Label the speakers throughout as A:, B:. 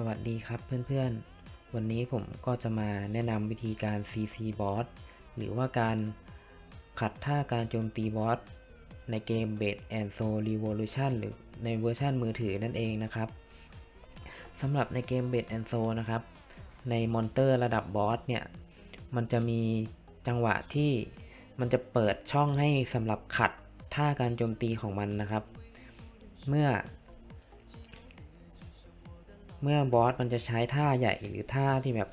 A: สวัสดีครับเพื่อนๆ วันนี้ผมก็จะมาแนะนำวิธีการ CC Boss หรือว่าการขัดท่าการโจมตีบอสในเกม b a d and Soul Revolution หรือในเวอร์ชันมือถือนั่นเองนะครับสำหรับในเกม b a d and Soul นะครับ ในมอนเตอร์ระดับบอสเนี่ย มันจะมีจังหวะที่มันจะเปิดช่องให้สำหรับขัดท่าการโจมตีของมันนะครับ เมื่อ เมื่อบอสมันจะใช้ท่าใหญ่หรือท่าที่แบบ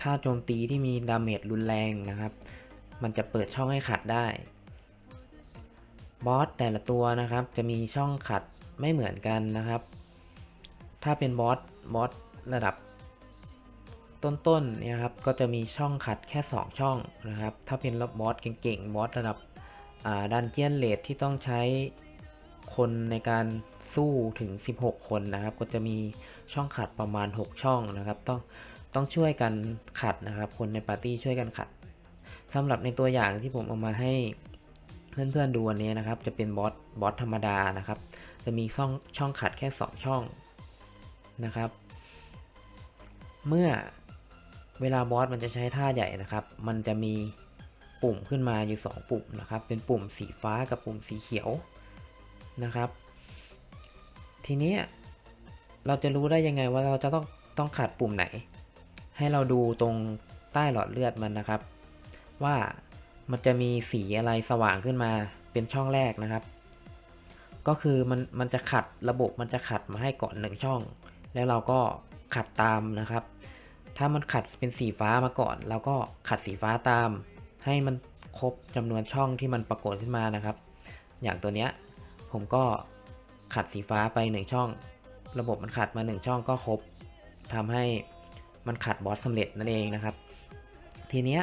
A: ท่าโจมตีที่มีดาเมจรุนแรงนะครับ มันจะเปิดช่องให้ขัดได้ บอสแต่ละตัวนะครับจะมีช่องขัดไม่เหมือนกันนะครับ ถ้าเป็นบอสบอสระดับต้นๆเนี่ยครับก็จะมีช่องขัดแค่ 2 ช่องนะครับ ถ้าเป็นบอสเก่งๆบอสระดับดันเจียนเลดที่ต้องใช้คนในการสู้ถึง 16 คนนะครับ ก็จะมี ช่องขัดประมาณ 6 ช่องนะครับ ต้องต้องช่วยกันขัดนะครับ คนในปาร์ตี้ช่วยกันขัดสำหรับในตัวอย่างที่ผมเอามาให้เพื่อนๆดูวันนี้นะครับ จะเป็นบอสบอสธรรมดานะครับ จะมีช่องช่องขัดแค่ 2 ช่องนะครับ เมื่อเวลาบอสมันจะใช้ท่าใหญ่นะครับ มันจะมีปุ่มขึ้นมาอยู่ 2 ปุ่มนะครับ เป็นปุ่มสีฟ้ากับปุ่มสีเขียวนะครับ ทีนี้ เราจะรู้ได้ยังไงว่าเราจะต้องต้องขัดปุ่มไหน ให้เราดูตรงใต้หลอดเลือดมันนะครับ ว่ามันจะมีสีอะไรสว่างขึ้นมาเป็นช่องแรกนะครับ ก็คือมันมันจะขัดระบบมันจะขัดมาให้ก่อนหนึ่งช่อง แล้วเราก็ขัดตามนะครับ ถ้ามันขัดเป็นสีฟ้ามาก่อน เราก็ขัดสีฟ้าตาม ให้มันครบจำนวนช่องที่มันปรากฏขึ้นมานะครับ อย่างตัวเนี้ยผมก็ขัดสีฟ้าไป1ช่อง ระบบมันขัดมา 1 ช่องก็ครบทำให้มันขัดบอสสำเร็จนั่นเองนะครับ ทีเนี้ย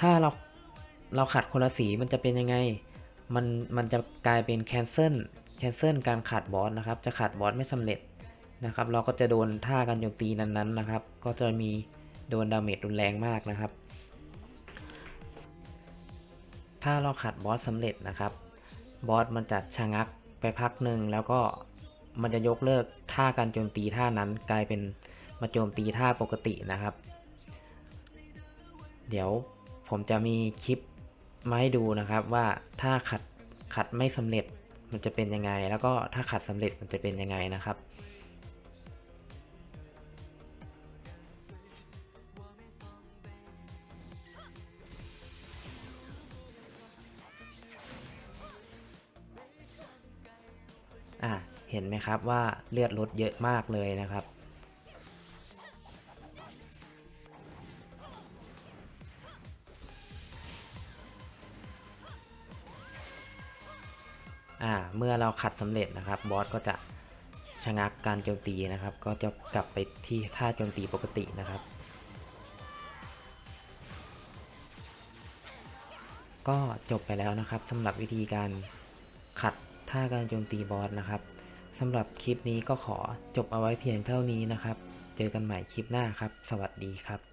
A: ถ้าเราเราขัดคนละสีมันจะเป็นยังไง มันมันจะกลายเป็นแคนเซิลแคนเซิลการขัดบอสนะครับ จะขัดบอสไม่สำเร็จนะครับ เราก็จะโดนท่าการโจมตีนั้นๆนะครับ ก็จะมีโดนดาเมจรุนแรงมากนะครับ ถ้าเราขัดบอสสำเร็จนะครับ บอสมันจะชะงักไปพักหนึ่งแล้วก็ มันจะยกเลิกท่าการโจมตีท่านั้นกลายเป็นมาโจมตีท่าปกตินะครับ เดี๋ยวผมจะมีคลิปมาให้ดูนะครับว่าถ้าขัดขัดไม่สำเร็จมันจะเป็นยังไง แล้วก็ถ้าขัดสำเร็จมันจะเป็นยังไงนะครับ เห็นไหมครับว่าเลือดลดเยอะมากเลยนะครับ อ่า เมื่อเราขัดสำเร็จนะครับ บอสก็จะชะงักการโจมตีนะครับ ก็จะกลับไปที่ท่าโจมตีปกตินะครับก็จบไปแล้วนะครับสำหรับวิธีการขัดท่าการโจมตีบอสนะครับ สำหรับคลิปนี้ก็ขอจบเอาไว้เพียงเท่านี้นะครับ เจอกันใหม่คลิปหน้าครับ สวัสดีครับ